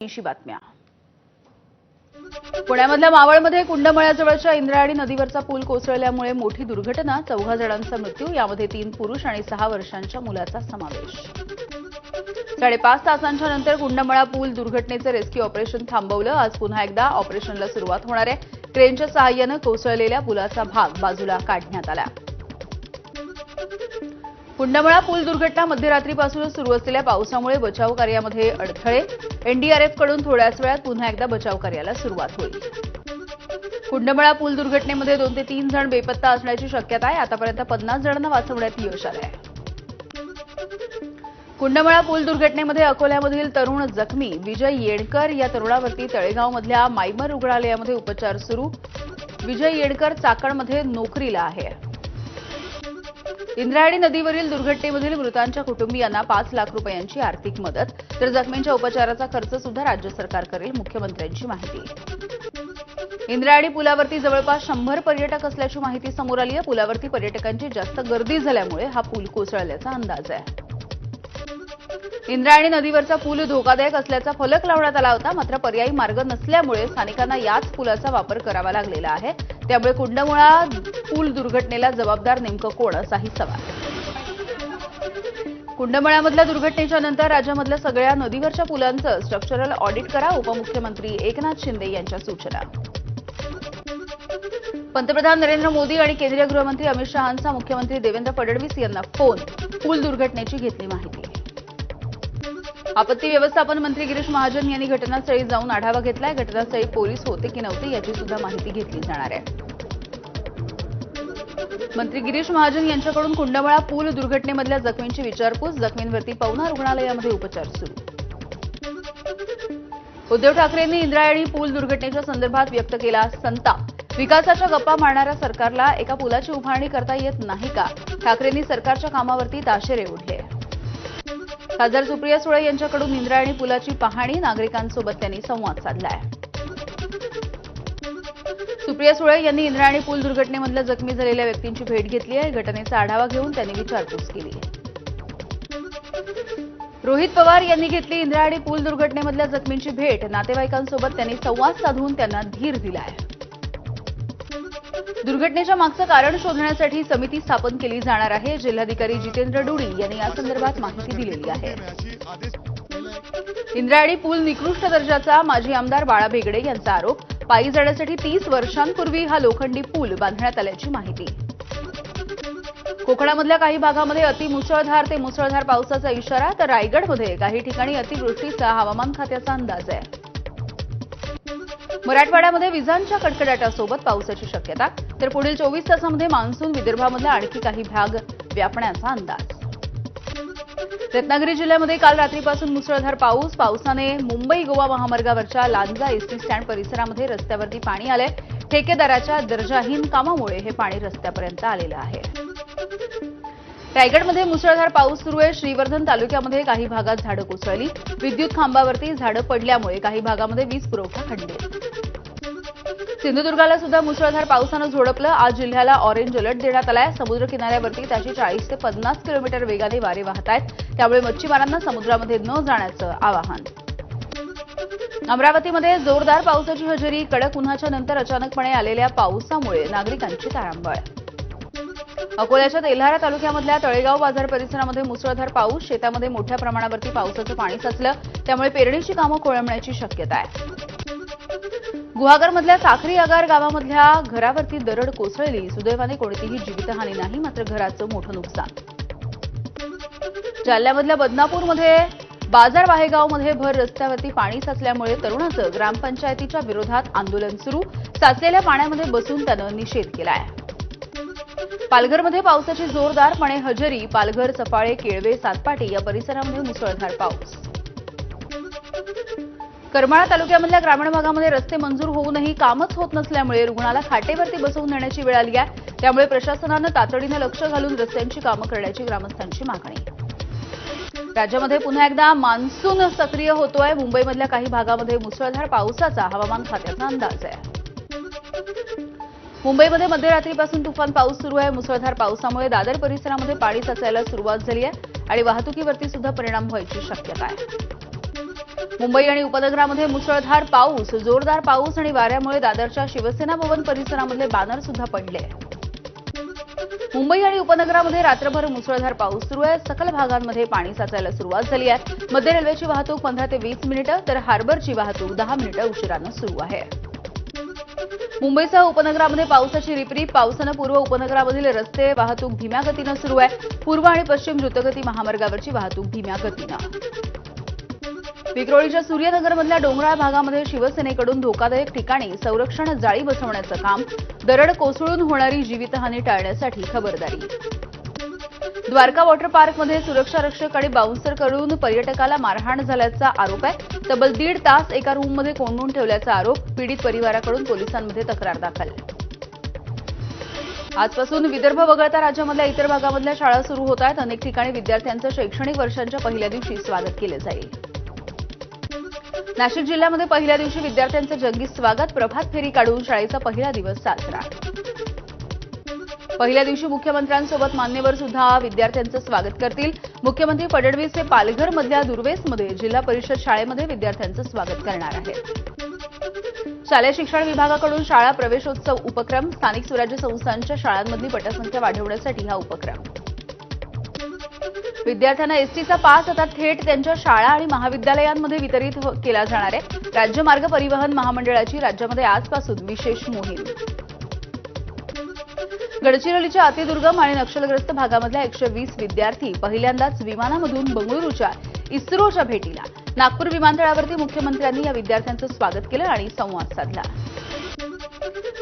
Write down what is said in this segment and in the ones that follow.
बातम्या पुण्यामधल्या मावळमध्ये कुंडमळ्याजवळच्या इंद्रायणी नदीवरचा पूल कोसळल्यामुळे मोठी दुर्घटना चौघा जणांचा मृत्यू यामध्ये तीन पुरुष आणि सहा वर्षांच्या मुलाचा समावेश. साडेपाच तासांच्या नंतर कुंडमळा पूल दुर्घटनेचं रेस्क्यू ऑपरेशन थांबवलं. आज पुन्हा एकदा ऑपरेशनला सुरुवात होणार आहे. क्रेनच्या सहाय्यानं कोसळलेल्या पुलाचा भाग बाजूला काढण्यात आला. कुंडमळा पूल दुर्घटना मध्यरात्रीपासूनच सुरू असलेल्या पावसामुळे बचाव कार्यामध्ये अडथळे. एनडीआरएफकडून थोड्याच वेळात पुन्हा एकदा बचाव कार्याला सुरुवात होईल. कुंडमळा पूल दुर्घटनेमध्ये दोन ते तीन जण बेपत्ता असण्याची शक्यता आहे. आतापर्यंत पन्नास जणांना वाचवण्यात यश आलं आहे कुंडमळा पूल दुर्घटनेमध्ये अकोल्यामधील तरुण जखमी विजय येडकर या तरुणावरती तळेगावमधल्या मायमर रुग्णालयामध्ये उपचार सुरू. विजय येडकर चाकणमध्ये नोकरीला आहे. इंद्रायणी नदीवरील दुर्घटनेमधील मृतांच्या कुटुंबियांना पाच लाख रुपयांची आर्थिक मदत तर जखमींच्या उपचाराचा खर्च सुद्धा राज्य सरकार करेल मुख्यमंत्र्यांची माहिती. इंद्रायणी पुलावरती जवळपास शंभर पर्यटक असल्याची माहिती समोर आली आहे. पुलावरती पर्यटकांची जास्त गर्दी झाल्यामुळे हा पूल कोसळल्याचा अंदाज आहे. इंद्रायणी नदीवरचा पूल धोकादायक असल्याचा फलक लावण्यात आला होता. मात्र पर्यायी मार्ग नसल्यामुळे स्थानिकांना याच पुलाचा वापर करावा लागलेला आहे. त्यामुळे कुंडमुळा पूल दुर्घटनेला जबाबदार नेमकं कोण असाही सवाल. कुंडमळ्यामधल्या दुर्घटनेच्या नंतर राज्यामधल्या सगळ्या नदीवरच्या पुलांचं स्ट्रक्चरल ऑडिट करा उपमुख्यमंत्री एकनाथ शिंदे यांच्या सूचना. पंतप्रधान नरेंद्र मोदी आणि केंद्रीय गृहमंत्री अमित शहांचा मुख्यमंत्री देवेंद्र फडणवीस यांना फोन. पूल दुर्घटनेची घेतली माहिती. आपत्ती व्यवस्थापन मंत्री गिरीश महाजन यांनी घटनास्थळी जाऊन आढावा घेतलाय. घटनास्थळी पोलीस होते की नव्हते याची सुद्धा माहिती घेतली जाणार आहे. मंत्री गिरीश महाजन यांच्याकडून कुंडमळा पूल दुर्घटनेमधल्या जखमींची विचारपूस. जखमींवरती पवना रुग्णालयामध्ये उपचार सुरू. उद्धव ठाकरेंनी इंद्रायणी पूल दुर्घटनेच्या संदर्भात व्यक्त केला संताप. विकासाच्या गप्पा मारणाऱ्या सरकारला एका पुलाची उभारणी करता येत नाही का? ठाकरेंनी सरकारच्या कामावरती ताशेरे ओढले. खासदार सुप्रिया सुळे यांच्याकडून इंद्रायणी पुलाची पाहणी नागरिकांसोबत त्यांनी संवाद साधलाय. सुप्रिया सुळे यांनी इंद्रायणी पूल दुर्घटनेमधल्या जखमी झालेल्या व्यक्तींची भेट घेतली आहे. घटनेचा आढावा घेऊन त्यांनी विचारपूस केली रोहित पवार यांनी घेतली इंद्रायणी पूल दुर्घटनेमधल्या जखमींची भेट. नातेवाईकांसोबत त्यांनी संवाद साधून त्यांना धीर दिलाय. दुर्घटनेच्या मागचं कारण शोधण्यासाठी समिती स्थापन केली जाणार आहे. जिल्हाधिकारी जितेंद्र डुडी यांनी यासंदर्भात माहिती दिलेली आहे. इंद्रायणी पूल निकृष्ट दर्जाचा माजी आमदार बाळा भेगडे यांचा आरोप. पायी जाण्यासाठी तीस वर्षांपूर्वी हा लोखंडी पूल बांधण्यात आल्याची माहिती. कोकणामधल्या काही भागामध्ये अतिमुसळधार ते मुसळधार पावसाचा इशारा तर रायगडमध्ये काही ठिकाणी अतिवृष्टीचा हवामान खात्याचा अंदाज आहे. मराठवाड्यामध्ये विजांच्या कडकडाटासोबत पावसाची शक्यता तर पुढील चोवीस तासामध्ये मान्सून विदर्भामधला आणखी काही भाग व्यापण्याचा अंदाज. रत्नागिरी जिल्ह्यामध्ये काल रात्रीपासून मुसळधार पाऊस पावसाने मुंबई गोवा महामार्गावरच्या लांजा एसटी स्टँड परिसरामध्ये रस्त्यावरती पाणी आलंय. ठेकेदाराच्या दर्जाहीन कामामुळे हे पाणी रस्त्यापर्यंत आलेलं आहे. रायगडमध्ये मुसळधार पाऊस सुरू आहे. श्रीवर्धन तालुक्यामध्ये काही भागात झाडं कोसळली. विद्युत खांबावरती झाडं पडल्यामुळे काही भागामध्ये वीज पुरवठा खंडित. सिंधुदुर्गाला सुद्धा मुसळधार पावसानं झोडपलं. आज जिल्ह्याला ऑरेंज अलर्ट देण्यात आलाय. समुद्र किनाऱ्यावरती त्याची चाळीस ते पन्नास किलोमीटर वेगाने वारे वाहत आहेत. त्यामुळे मच्छीमारांना समुद्रामध्ये न जाण्याचं आवाहन. अमरावतीमध्ये जोरदार पावसाची हजेरी. कडक उन्हाच्या नंतर अचानकपणे आलेल्या पावसामुळे नागरिकांची तारांबळ. अकोल्याच्या तेल्हारा तालुक्यामधल्या तळेगाव बाजार परिसरामध्ये मुसळधार पाऊस. शेतामध्ये मोठ्या प्रमाणावरती पावसाचं पाणी साचलं. त्यामुळे पेरणीची कामं खोळंबण्याची शक्यता आहे. गुहागरमधल्या साखरी आगार गावामधल्या घरावरती दरड कोसळली. सुदैवाने कोणतीही जीवितहानी नाही मात्र घराचं मोठं नुकसान. जालन्यामधल्या बदनापूरमध्ये बाजार वाहेगावमध्ये भर रस्त्यावरती पाणी साचल्यामुळे तरुणाचं ग्रामपंचायतीच्या विरोधात आंदोलन सुरू. साचलेल्या पाण्यामध्ये बसून त्यानं निषेध केलाय. पालघरमध्ये पावसाची जोरदारपणे हजेरी पालघर सफाळे केळवे सातपाटी या परिसरामध्ये मुसळधार पाऊस. करमाळा तालुक्यामधल्या ग्रामीण भागामध्ये रस्ते मंजूर होऊनही कामच होत नसल्यामुळे रुग्णाला खाटेवरती बसवून नेण्याची वेळ आली आहे. त्यामुळे प्रशासनानं तातडीनं लक्ष घालून रस्त्यांची कामं करण्याची ग्रामस्थांची मागणी. राज्यामध्ये पुन्हा एकदा मान्सून सक्रिय होतोय. मुंबईमधल्या काही भागामध्ये मुसळधार पावसाचा हवामान खात्याचा अंदाज आहे. मुंबईमध्ये मध्यरात्रीपासून तुफान पाऊस सुरू आहे. मुसळधार पावसामुळे दादर परिसरामध्ये पाणी साचायला सुरुवात झाली आहे आणि वाहतुकीवरती सुद्धा परिणाम व्हायची शक्यता आहे. मुंबई आणि उपनगरामध्ये मुसळधार पाऊस जोरदार पाऊस आणि वाऱ्यामुळे दादरच्या शिवसेना भवन परिसरामधले बॅनर सुद्धा पडले. मुंबई आणि उपनगरामध्ये रात्रभर मुसळधार पाऊस सुरू आहे. सकल भागांमध्ये पाणी साचायला सुरुवात झाली आहे. मध्य रेल्वेची वाहतूक पंधरा ते वीस मिनिटं तर हार्बरची वाहतूक दहा मिनिटं उशिरानं सुरू आहे. मुंबईसह उपनगरामध्ये पावसाची रिपरीप पावसानं पूर्व उपनगरामधील रस्ते वाहतूक धीम्या गतीनं सुरू आहे. पूर्व आणि पश्चिम द्रुतगती महामार्गावरची वाहतूक धीम्या गतीनं. विक्रोळीच्या सूर्यनगरमधल्या डोंगराळ भागामध्ये शिवसेनेकडून धोकादायक ठिकाणी संरक्षण जाळी बसवण्याचं काम दरड कोसळून होणारी जीवितहानी टाळण्यासाठी खबरदारी. द्वारका वॉटर पार्कमध्ये सुरक्षा रक्षक आणि बाउन्सर करून पर्यटकाला मारहाण झाल्याचा आरोप आहे. तब्बल दीड तास एका रूममध्ये कोंडून ठेवल्याचा आरोप पीडित परिवाराकडून पोलिसांमध्ये तक्रार दाखल. आजपासून विदर्भ वगळता राज्यामधल्या इतर भागामधल्या शाळा सुरू होत आहेत. अनेक ठिकाणी विद्यार्थ्यांचं शैक्षणिक वर्षांच्या पहिल्या दिवशी स्वागत केलं जाईल. नाशिक जिल्ह्यामध्ये पहिल्या दिवशी विद्यार्थ्यांचं जंगी स्वागत प्रभात फेरी काढून शाळेचा पहिला दिवस साजरा. पहिल्या दिवशी मुख्यमंत्र्यांसोबत मान्यवर सुद्धा विद्यार्थ्यांचं स्वागत करतील. मुख्यमंत्री फडणवीस हे पालघरमधल्या दुर्वेसमध्ये जिल्हा परिषद शाळेमध्ये विद्यार्थ्यांचं स्वागत करणार आहेत. शालेय शिक्षण विभागाकडून शाळा प्रवेशोत्सव उपक्रम स्थानिक स्वराज्य संस्थांच्या शाळांमधली पटसंख्या वाढवण्यासाठी हा उपक्रम. विद्यार्थ्यांना एसटीचा पास आता थेट त्यांच्या शाळा आणि महाविद्यालयांमध्ये वितरित हो- केला जाणार आहे. राज्य मार्ग परिवहन महामंडळाची राज्यामध्ये आजपासून विशेष मोहीम. गडचिरोलीच्या अतिदुर्गम आणि नक्षलग्रस्त भागामधल्या एकशे वीस विद्यार्थी पहिल्यांदाच विमानामधून बंगळुरूच्या इस्रोच्या भेटीला. नागपूर विमानतळावरती मुख्यमंत्र्यांनी या विद्यार्थ्यांचं स्वागत केलं आणि संवाद साधला.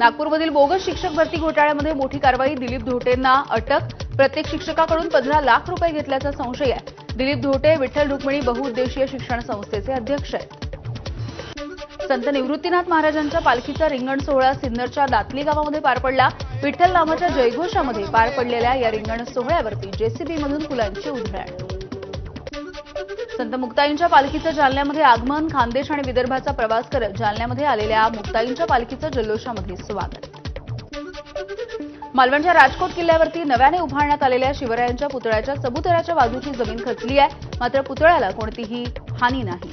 नागपूरमधील बोगस शिक्षक भरती घोटाळ्यामध्ये मोठी कारवाई दिलीप धोटेंना अटक प्रत्येक शिक्षकाकडून पंधरा लाख रुपये घेतल्याचा संशय आहे. दिलीप धोटे विठ्ठल रुक्मिणी बहुउद्देशीय शिक्षण संस्थेचे अध्यक्ष आहेत. संत निवृत्तीनाथ महाराजांच्या पालखीचा रिंगण सोहळा सिन्नरच्या दातली गावामध्ये पार पडला. विठ्ठल नामाच्या जयघोषामध्ये पार पडलेल्या या रिंगण सोहळ्यावरती जेसीबीमधून फुलांची उधळण. संत मुक्ताईंच्या पालखीचं जालन्यामध्ये आगमन खानदेश आणि विदर्भाचा प्रवास करत जालन्यामध्ये आलेल्या मुक्ताईंच्या पालखीचं जल्लोषामध्ये स्वागत. मालवणच्या राजकोट किल्ल्यावरती नव्याने उभारण्यात आलेल्या शिवरायांच्या पुतळ्याच्या चबुतऱ्याच्या बाजूची जमीन खचली आहे. मात्र पुतळ्याला कोणतीही हानी नाही.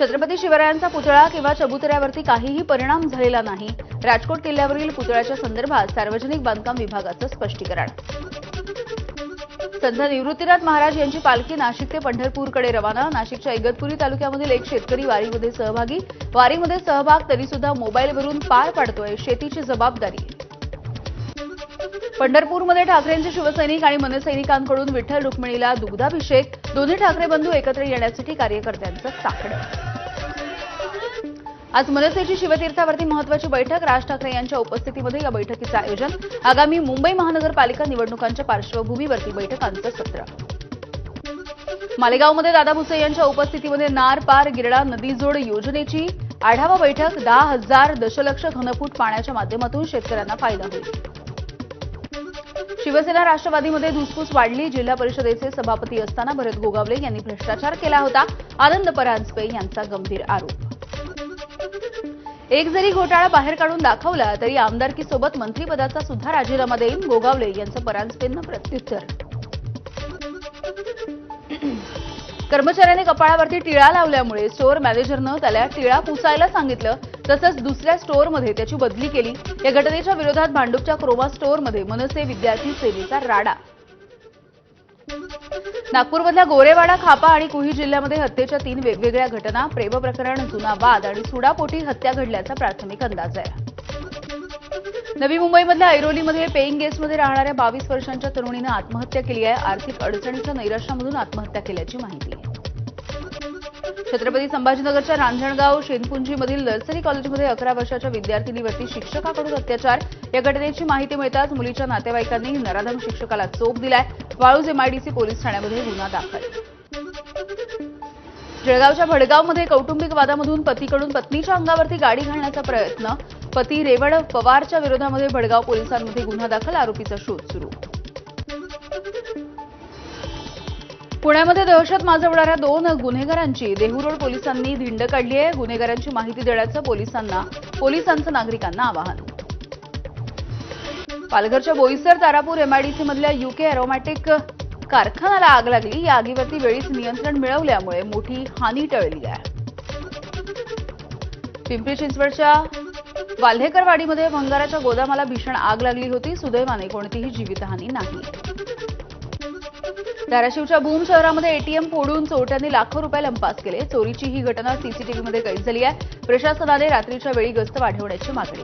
छत्रपती शिवरायांचा पुतळा किंवा चबुतऱ्यावरती काहीही परिणाम झालेला नाही. राजकोट किल्ल्यावरील पुतळ्याच्या संदर्भात सार्वजनिक बांधकाम विभागाचं स्पष्टीकरण. संत निवृत्तीनाथ महाराज यांची पालखी नाशिक ते पंढरपूरकडे रवाना. नाशिकच्या इगतपुरी तालुक्यामधील एक शेतकरी वारीमध्ये सहभागी. वारीमध्ये सहभाग तरी सुद्धा मोबाईलवरून पार पाडतोय शेतीची जबाबदारी. पंढरपूरमध्ये ठाकरेंचे शिवसैनिक आणि मनसैनिकांकडून विठ्ठल रुक्मिणीला दुग्धाभिषेक. दोन्ही ठाकरे बंधू एकत्र येण्यासाठी कार्यकर्त्यांचं साकडं. आज मनसेची शिवतीर्थावरती महत्वाची बैठक. राज ठाकरे यांच्या उपस्थितीमध्ये या बैठकीचं आयोजन. आगामी मुंबई महानगरपालिका निवडणुकांच्या पार्श्वभूमीवरती बैठकांचं सत्र. मालेगावमध्ये दादा भुसे यांच्या उपस्थितीमध्ये नार पार गिरडा नदीजोड योजनेची आढावा बैठक. दहा हजार दशलक्ष घनफूट पाण्याच्या माध्यमातून शेतकऱ्यांना फायदा होईल. शिवसेना राष्ट्रवादीमध्ये धुसफूस वाढली. जिल्हा परिषदेचे सभापती असताना भरत गोगावले यांनी भ्रष्टाचार केला होता. आनंद परांजपे यांचा गंभीर आरोप. एक जरी घोटाळा बाहेर काढून दाखवला तरी आमदारकीसोबत मंत्रिपदाचा सुद्धा राजीनामा देईन गोगावले यांचं परांजपेंना प्रत्युत्तर. कर्मचाऱ्याने कपाळावरती टिळा लावल्यामुळे स्टोअर मॅनेजरनं त्याला टिळा पुसायला सांगितलं तसंच दुसऱ्या स्टोअरमध्ये त्याची बदली केली. या घटनेच्या विरोधात भांडूपच्या क्रोमा स्टोअरमध्ये मनसे विद्यार्थी सेनेचा राडा नागपूरमधल्या गोरेवाडा खापा आणि कुही जिल्ह्यामध्ये हत्येच्या तीन वेगवेगळ्या घटना प्रेम प्रकरण जुना वाद आणि सुडापोटी हत्या घडल्याचा प्राथमिक अंदाज आहे. नवी मुंबईमधल्या ऐरोलीमध्ये पेईंग गेस्टमध्ये राहणाऱ्या बावीस वर्षांच्या तरुणीनं आत्महत्या केली आहे. आर्थिक अडचणीच्या नैराश्यामधून आत्महत्या केल्याची माहिती. आहे छत्रपती संभाजीनगरच्या रांजणगाव शेनपुंजीमधील नर्सरी कॉलेजमध्ये अकरा वर्षाच्या विद्यार्थिनीवरती शिक्षकाकडून अत्याचार. या घटनेची माहिती मिळताच मुलीच्या नातेवाईकांनी नराधम शिक्षकाला चोप दिलाय. वाळूज एमआयडीसी पोलीस ठाण्यामध्ये गुन्हा दाखल. जळगावच्या भडगावमध्ये कौटुंबिक वादामधून पतीकडून पत्नीच्या अंगावरती गाडी घालण्याचा प्रयत्न. पती रेवड पवारच्या विरोधामध्ये भडगाव पोलिसांमध्ये गुन्हा दाखल आरोपीचा शोध सुरू. पुण्यामध्ये दहशत माजवणाऱ्या दोन गुन्हेगारांची देहूरोड पोलिसांनी धिंड काढली आहे. गुन्हेगारांची माहिती देण्याचं पोलिसांना पोलिसांचं नागरिकांना आवाहन. पालघरच्या बोईसर तारापूर एमआयडीसी मधल्या युके अॅरोमॅटिक कारखान्याला आग लागली. या आगीवरती वेळीच नियंत्रण मिळवल्यामुळे मोठी हानी टळली आहे. पिंपरी चिंचवडच्या वाल्हेकरवाडीमध्ये भंगाराच्या गोदामाला भीषण आग लागली होती. सुदैवाने कोणतीही जीवितहानी नाही. धाराशिवच्या भूम शहरामध्ये एटीएम फोडून चोरट्यांनी लाखो रुपये लंपास केले. चोरीची ही घटना सीसीटीव्हीमध्ये कैद झाली आहे. प्रशासनाने रात्रीच्या वेळी गस्त वाढवण्याची मागणी.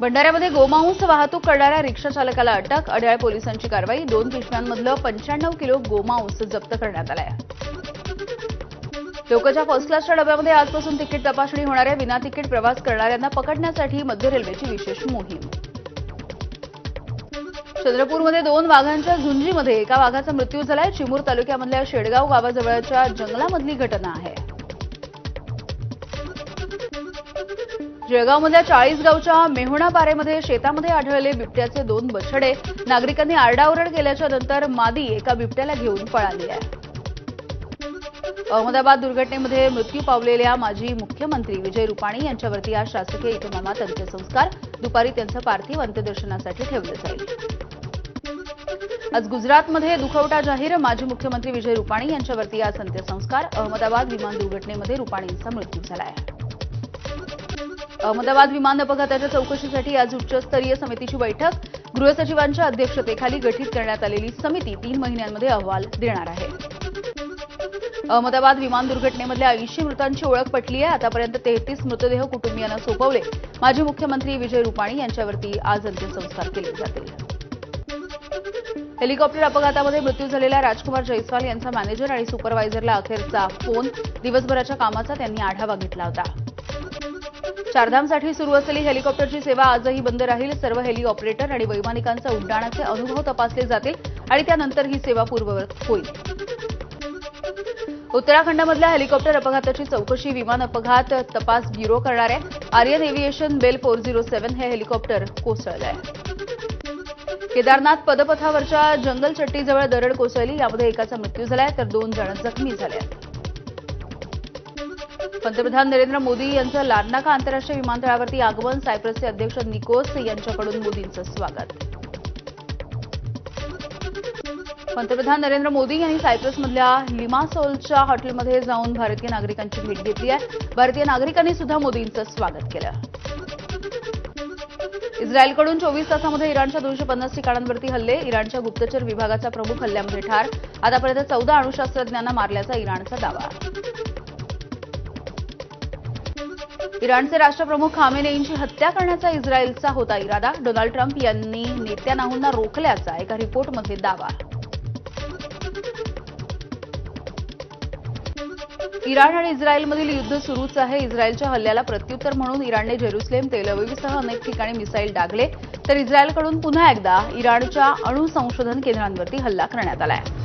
भंडाऱ्यामध्ये गोमांस वाहतूक करणाऱ्या रिक्षा चालकाला अटक. अड्याळ पोलिसांची कारवाई. दोन पिशव्यांमधलं पंच्याण्णव किलो गोमांस जप्त करण्यात आलाय. लोकच्या फर्स्ट क्लासच्या डब्यामध्ये आजपासून तिकीट तपासणी होणाऱ्या विना तिकीट प्रवास करणाऱ्यांना पकडण्यासाठी मध्य रेल्वेची विशेष मोहीम. चंद्रपूरमध्ये दोन वाघांच्या झुंजीमध्ये एका वाघाचा मृत्यू झालाय. चिमूर तालुक्यामधल्या शेडगाव गावाजवळच्या जंगलामधली घटना आहे. जळगावमधल्या चाळीसगावच्या मेहुणापारेमध्ये शेतामध्ये आढळले बिबट्याचे दोन बछडे. नागरिकांनी आरडाओरड केल्याच्यानंतर मादी एका बिबट्याला घेऊन पळाली आहे. अहमदाबाद दुर्घटनेमध्ये मृत्यू पावलेल्या माजी मुख्यमंत्री विजय रुपाणी यांच्यावरती आज शासकीय इतमामात अंत्यसंस्कार. दुपारी त्यांचं पार्थिव अंत्यदर्शनासाठी ठेवलं जाईल. आज गुजरातमध्ये दुखवटा जाहीर. माजी मुख्यमंत्री विजय रुपाणी यांच्यावरती आज अंत्यसंस्कार. अहमदाबाद विमान दुर्घटनेमध्ये रुपाणींचा मृत्यू झाला आहे. अहमदाबाद विमान अपघाताच्या चौकशीसाठी आज उच्चस्तरीय समितीची बैठक. गृहसचिवांच्या अध्यक्षतेखाली गठीत करण्यात आलेली समिती तीन महिन्यांमध्ये अहवाल देणार आहे. अहमदाबाद विमान दुर्घटनेमधल्या ऐंशी मृतांची ओळख पटली आहे. आतापर्यंत तेहतीस मृतदेह कुटुंबियांना सोपवले. माजी मुख्यमंत्री विजय रुपाणी यांच्यावरती आज अंत्यसंस्कार केले जातील. हेलिकॉप्टर अपघातामध्ये मृत्यू झालेल्या राजकुमार जयस्वाल यांचा मॅनेजर आणि सुपरवायझरला अखेरचा फोन. दिवसभराच्या कामाचा त्यांनी आढावा घेतला होता. चारधामसाठी सुरू असलेली हेलिकॉप्टरची सेवा आजही बंद राहील. सर्व हेली ऑपरेटर आणि वैमानिकांचा उड्डाणाचे अनुभव तपासले जातील आणि त्यानंतर ही सेवा पूर्ववत होईल. उत्तराखंडमधल्या हेलिकॉप्टर अपघाताची चौकशी विमान अपघात तपास ब्युरो करणाऱ्या Aryan aviation Bell four zero seven हे हेलिकॉप्टर कोसळलं आहे केदारनाथ पदपथावरच्या जंगल चट्टीजवळ दरड कोसळली. यामध्ये एकाचा मृत्यू झालाय तर दोन जण जखमी झाले पंतप्रधान नरेंद्र मोदी यांचं लाडनाका आंतरराष्ट्रीय विमानतळावरती आगमन. सायप्रसचे अध्यक्ष निकोस यांच्याकडून मोदींचं स्वागत. पंतप्रधान नरेंद्र मोदी यांनी सायप्रसमधल्या लिमासोलच्या हॉटेलमध्ये जाऊन भारतीय नागरिकांची भेट घेतली आहे. भारतीय नागरिकांनी सुद्धा मोदींचं स्वागत केलं. इस्रायलकडून चोवीस तासामध्ये इराणच्या दोनशे पन्नास ठिकाणांवरती हल्ले इराणच्या गुप्तचर विभागाचा प्रमुख हल्ल्यामध्ये ठार आतापर्यंत चौदा अणुशास्त्रज्ञांना मारल्याचा इराणचा दावा. इराणचे राष्ट्रप्रमुख खामेनेईंची हत्या करण्याचा इस्रायलचा होता इरादा. डोनाल्ड ट्रम्प यांनी नेत्यानाहूंना रोखल्याचा एका रिपोर्टमध्ये दावा. इराण आणि इस्रायलमधील युद्ध सुरूच आहे. इस्रायलच्या हल्ल्याला प्रत्युत्तर म्हणून इराणने जेरुसलेम तेलअविवसह अनेक ठिकाणी मिसाईल डागले. तर इस्रायलकडून पुन्हा एकदा इराणच्या अणु संशोधन केंद्रांवरती हल्ला करण्यात आला आहे